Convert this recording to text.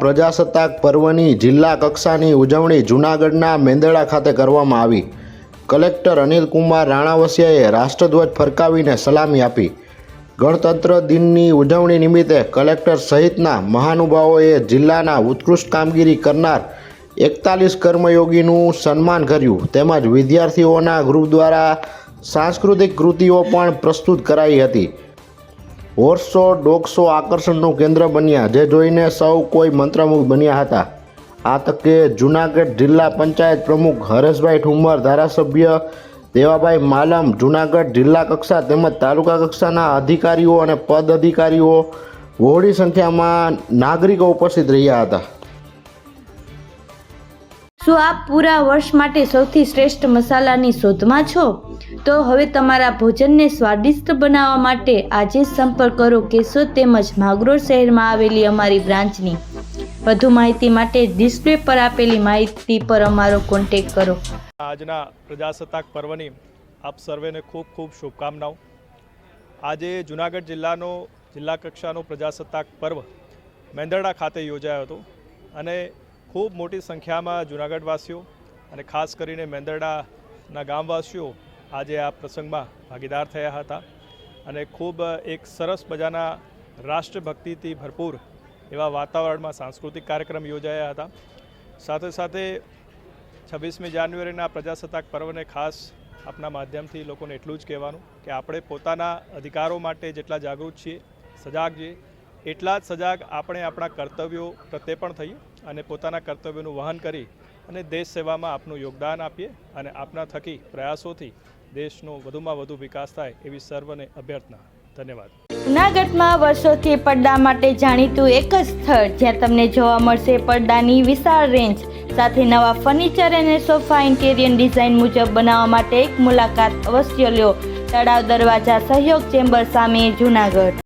પ્રજાસત્તાક પર્વની જિલ્લા કક્ષાની ઉજવણી જૂનાગઢના મેંદડા ખાતે કરવામાં આવી. કલેક્ટર અનિલકુમાર રાણાવસિયાએ રાષ્ટ્રધ્વજ ફરકાવીને સલામી આપી. ગણતંત્ર દિનની ઉજવણી નિમિત્તે કલેક્ટર સહિતના મહાનુભાવોએ જિલ્લાના ઉત્કૃષ્ટ કામગીરી કરનાર એકતાલીસ કર્મયોગીનું સન્માન કર્યું. તેમજ વિદ્યાર્થીઓના ગ્રુપ દ્વારા સાંસ્કૃતિક કૃતિઓ પણ પ્રસ્તુત કરાઈ હતી. હોર્સ શો આકર્ષણનું કેન્દ્ર બન્યા, જે જોઈને સૌ કોઈ મંત્રમુગ્ધ બન્યા હતા. આ તકે જૂનાગઢ જિલ્લા પંચાયત પ્રમુખ હરેશભાઈ ઠુમર ધારાસભ્ય દેવાભાઈ માલમ, જૂનાગઢ જિલ્લા કક્ષા તેમજ તાલુકા કક્ષાના અધિકારીઓ અને પદ અધિકારીઓ બહોળી સંખ્યામાં નાગરિકો ઉપસ્થિત રહ્યા હતા. શું આપ પૂરા વર્ષ માટે સૌથી શ્રેષ્ઠ મસાલાની શોધમાં છો? તો હવે તમારા ભોજનને સ્વાદિષ્ટ બનાવવા માટે આજે સંપર્ક કરો કેશોદ તેમજ માગરોળ શહેરમાં આવેલી અમારી બ્રાન્ચની. વધુ માહિતી માટે ડિસ્પ્લે પર આપેલી માહિતી પર અમારો કોન્ટેક કરો. આજના પ્રજાસત્તાક પર્વની આપ સર્વેને ખૂબ ખૂબ શુભકામનાઓ. આજે જુનાગઢ જિલ્લાનો, જિલ્લા કક્ષાનો પ્રજાસત્તાક પર્વ મેંદરડા ખાતે યોજાયો હતો અને ખૂબ મોટી સંખ્યામાં જુનાગઢવાસીઓ અને ખાસ કરીને મેંદરડાના ગામવાસીઓ આજે આ પ્રસંગમાં ભાગીદાર થયા હતા અને ખૂબ એક સરસ મજાના રાષ્ટ્રભક્તિથી ભરપૂર એવા વાતાવરણમાં સાંસ્કૃતિક કાર્યક્રમ યોજાયા હતા. સાથે સાથે છવ્વીસમી જાન્યુઆરીના પ્રજાસત્તાક પર્વને ખાસ આપના માધ્યમથી લોકોને એટલું જ કહેવાનું કે આપણે પોતાના અધિકારો માટે જેટલા જાગૃત છીએ, સજાગ છીએ, એટલા જ સજાગ આપણે આપણા કર્તવ્યો પ્રત્યે પણ થઈએ અને પોતાના કર્તવ્યોનું વહન કરી અને દેશ સેવામાં આપનું યોગદાન આપીએ અને આપના થકી પ્રયાસોથી દેશનો વધુમાં વધુ વિકાસ થાય એવી સર્વને અભ્યર્થના. ધન્યવાદ. જૂનાગઢમાં વર્ષોથી પડદા માટે જાણીતું એક જ સ્થળ જ્યાં તમને જોવા મળશે પડદાની વિશાળ રેન્જ સાથે નવા ફર્નિચર અને સોફા ઇન્ટેરિયર ડિઝાઇન મુજબ બનાવવા માટે એક મુલાકાત અવશ્ય લ્યો તળાવ દરવાજા સહયોગ ચેમ્બર સામે જૂનાગઢ.